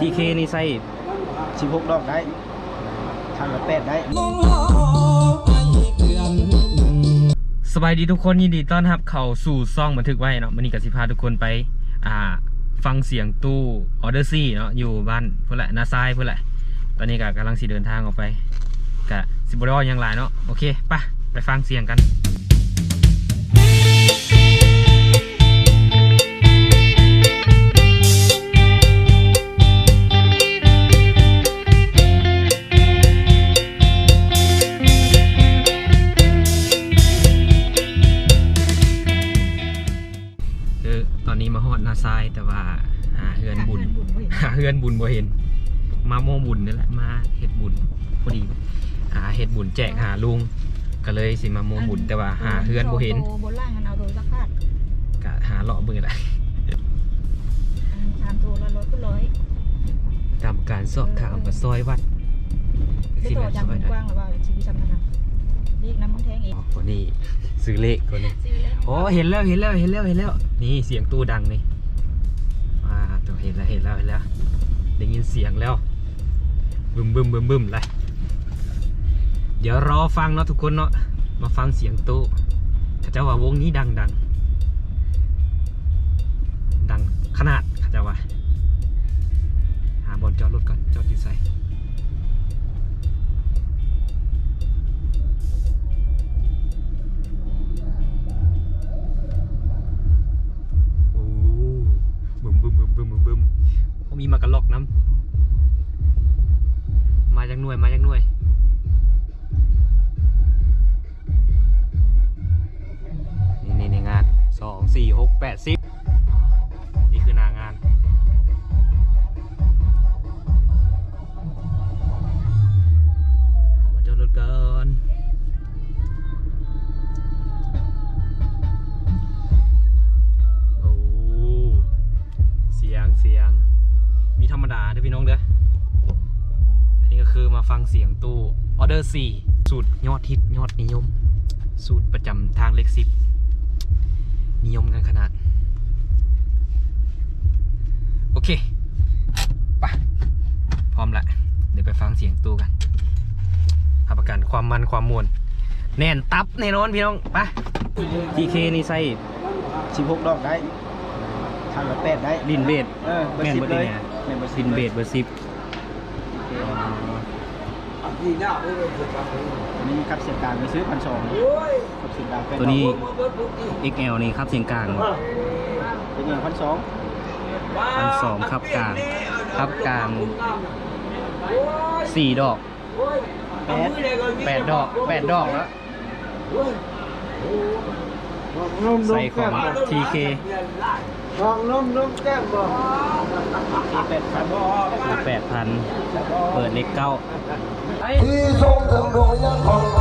TK นี่ใส่16ดอกได้ทางละแปดได้ สบายดีทุกคนยินดีต้อนรับเข้าสู่ซ่องบันทึกไว้เนาะวันนี้กับสิพาทุกคนไปอ่าฟังเสียงตู้ออเดอร์ซี่เนาะอยู่บ้านเพื่อแหละนาซายเพื่อแหละ ตอนนี้ก็กำลังสิเดินทางออกไปกะสิบรอยังหลายเนาะโอเคปะไปฟังเสียงกัน มาโมบุญนี่แหละมาเฮ็ดบุญพอดีหาเฮ็ดบุญแจกหาลุงก็เลยสิมาโมบุญแต่ว่าหาเฮือนบ่เห็นบนล่างกันเอาโดยสักพาดก็หาเลาะเบิ่งแหละตามตัวละร้อยก็ร้อยตามการสอบถามกับซอยวัดได้ตัวจำเป็นกว้างหรือเปล่าชีวิตจำนะครับเรียกน้ำมันแทงเองอ๋อคนนี้ซื้อเลขคนนี้ซื้อแล้วโอ้เห็นแล้วเห็นแล้วเห็นแล้วเห็นแล้ว นี่เสียงตู้ดังนี่อ่าตัวเห็นแล้วเห็นแล้วเห็นแล้วได้ยินเสียงแล้ว บึมบึมบึมบึมเลยเดี๋ยวรอฟังเนาะทุกคนเนาะมาฟังเสียงตู้ขาเจ้าว่าวงนี้ดังดังดังขนาดขาเจ้าว่าหาบอลจอดรถก่อนจอดอยู่ใส่โอ้บึมบึมบึมบึมบึมบึมมีมากระลอกน้ำ จากหน่วยมาจากหน่วย ออเดอร์สี่สูตรยอดฮิตยอดนิยม สูตรประจำทางเลขสิบนิยมกันขนาด โอเคไปะพร้อมละ เดี๋ยวไปฟังเสียงตู้กันรับประกันความมันความมวลแน่นตับแน่นอนพี่น้องไป TK นี่ใส่16ดอกได้ทางละแปดได้ลินเบดเออเบอร์แม่นสิบเบิดเลนี่ยนะแม่นเบอร์สิลิบนเบเลยดเบอร์สิบ นี่ครับเสียงกลางไปซื้อพันสองครับเสียงกลางเป็นตัวนี้ XL นี่ครับเสียงกลางเป็นเงินพันสองพันสองครับกลางครับกลางสี่ดอกแปดแปดดอกแปดดอกแล้วใส่ของ TK ห้องนุ่มนุ่มแก้มบ่ที่แปดพันคือแปดพันเปิดเลขเก้า ที่ทรงถึงดวงยังของ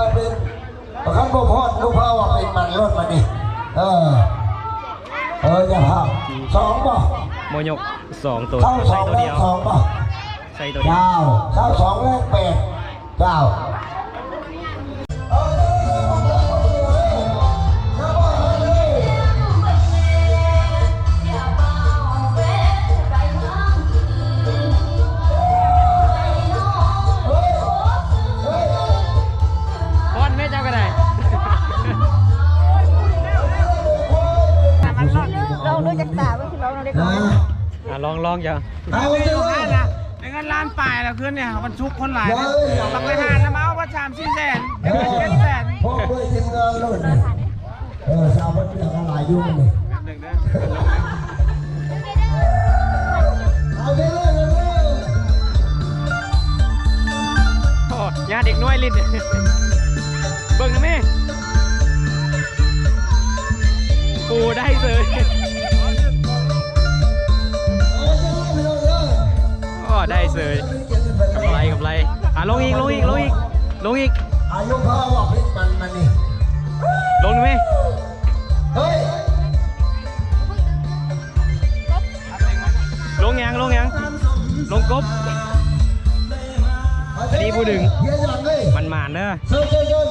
พื่อเป็นประคันบ่พอดลูกเผาว่าเป็นมันรถมาดิเออ เออจะเผาสองป่ะโมยกสองตัว เข้าสใส่องตัวแรเดีกยว สองป่ะใส่ตัวเดียว เก้าเข้าสองแรกแปดเก้า อะลองลองจ้ะเอาไปเลยในเงินล้านปลายแล้วคืนเนี่ยมันชุกคนหลายเฮ้ยบางไปหานะมาเอาว่าชามสี่แสนเอเงินอเจ็ดแสนพ่อเพื่อนทีมงานรุ่นเออสาวมันเรียกอะไรอยู่นี่หนึ่งเด้อเอาไปเลยเลยโอ้ยาเด็กน้อยลิ้น ได้เลยกำไรกำไรอะลงอีกลงอีกลงอีกลงอีกอายุพ่อว่าพิษมันมันนี่ลงนะแม่เฮ้ยลงยังลงยังลงกบอันนี้พูดถึงเฮียยังเลยมันหมานเด้อเชิญเชิญเชิญ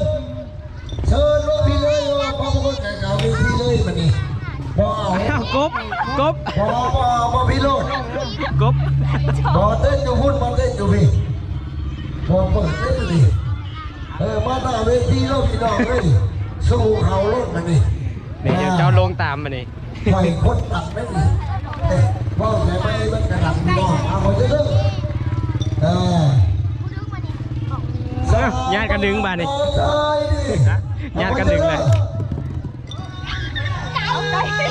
เชิญรถพี่เลยว่าพ่อเป็นคนแก่เก่าพี่พี่เลยมันนี่พ่อเอาอ้าวกบกบพ่อพ่อพ่อพี่โลดกบ พ่อเต้นอยู่พุ่นมาเต้นอยู่พี่พ่อเปิดเต้นดิเออมาหน้าเวทีโลกพี่น้องเลยสู้เขาโลดมันนี่นี่เดี๋ยวเจ้าลงตามมานี่ปล่อยคนตัดไม่ดีเอ้ยพ่อแต่ไม่มันกระดับพี่น้องเอาคนเยอะๆเออเอ้าญาติกันดึงมานี่ญาติกันดึงเลยเอาไก่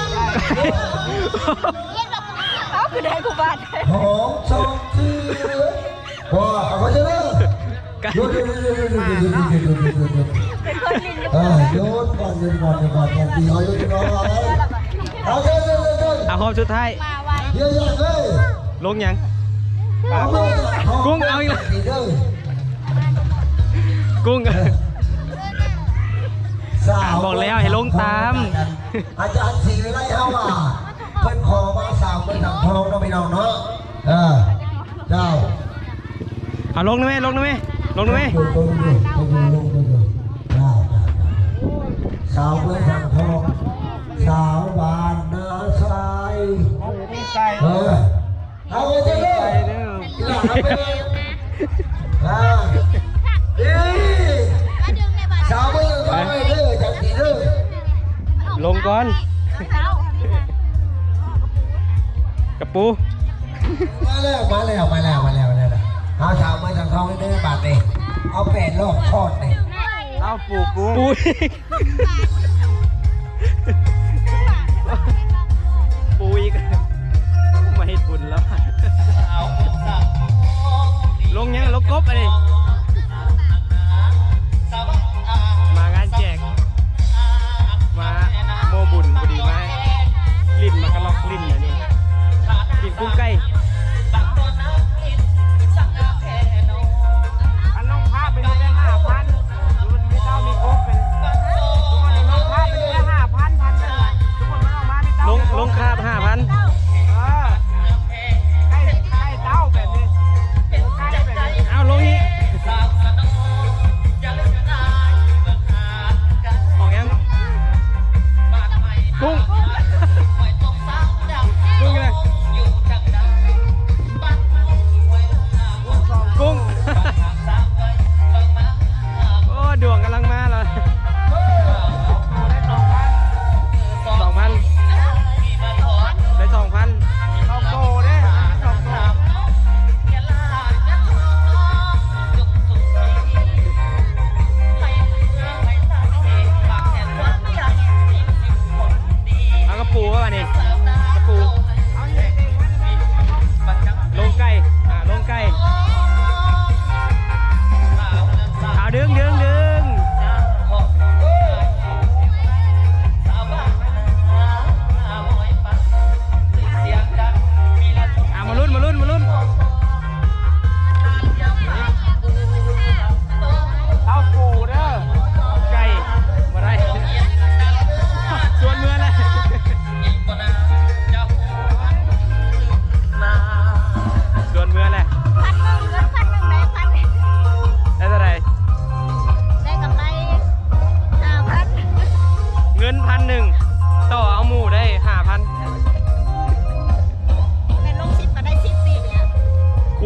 เอา คือได้กูบาดหอมสองชื่อว้าเอาคนเยอะกันๆหยุดหยุดหยุดหยุดหยุดหยุดหยุดหยุดหยุดหยุดเป็นคนลินเออหยุดก่อนหยุดก่อนหยุดก่อนอย่าตีเขาหยุดก่อนเอาเดินเดินเดินเดินอะหอมสุดท้ายมาไวเยอะๆเลยลงยังเอาเลยกุ้งเอาอีกแล้วเด้อกุ้งสาวบอกแล้วให้ลงตามอาจารย์สีวิไลเฮาว่าเพิ่นขอมาสาว เบิ้นัองาะพี่น้องเนาะเออเจ้าอะลงนะแม่ลงนะแม่ลงนะแม่ลงลงลงลงลงลงเจ้าสาวเพื่อหนังทองสาวบานเนาทสายเออเอาไปเถอะหลับไปเลยอ่าเอ๊สาวเบิ้งไปเด้จังสีเด้ลงก่อน กระปู มาแล้วมาแล้วมาแล้วมาแล้วเนี่ยนะอาชาวมาจากท้องเด้อบาทเลยเอาแป็ดโลกทอดเลยเอาปูกูปู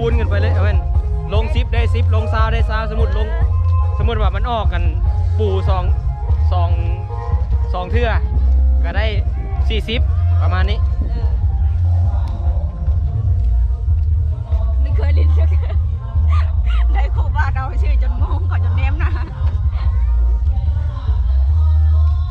คูนกันไปเลยเว้นลงซิปได้ซิปลงซาวได้ซาวสมุดลงสมุดแบบมันออกกันปูสองสองสองเทือก็ได้สี่ซิปประมาณนี้ไม่เคยลิ้นเชื่อได้ครบว่าเราชื่อจนงงก่อนจน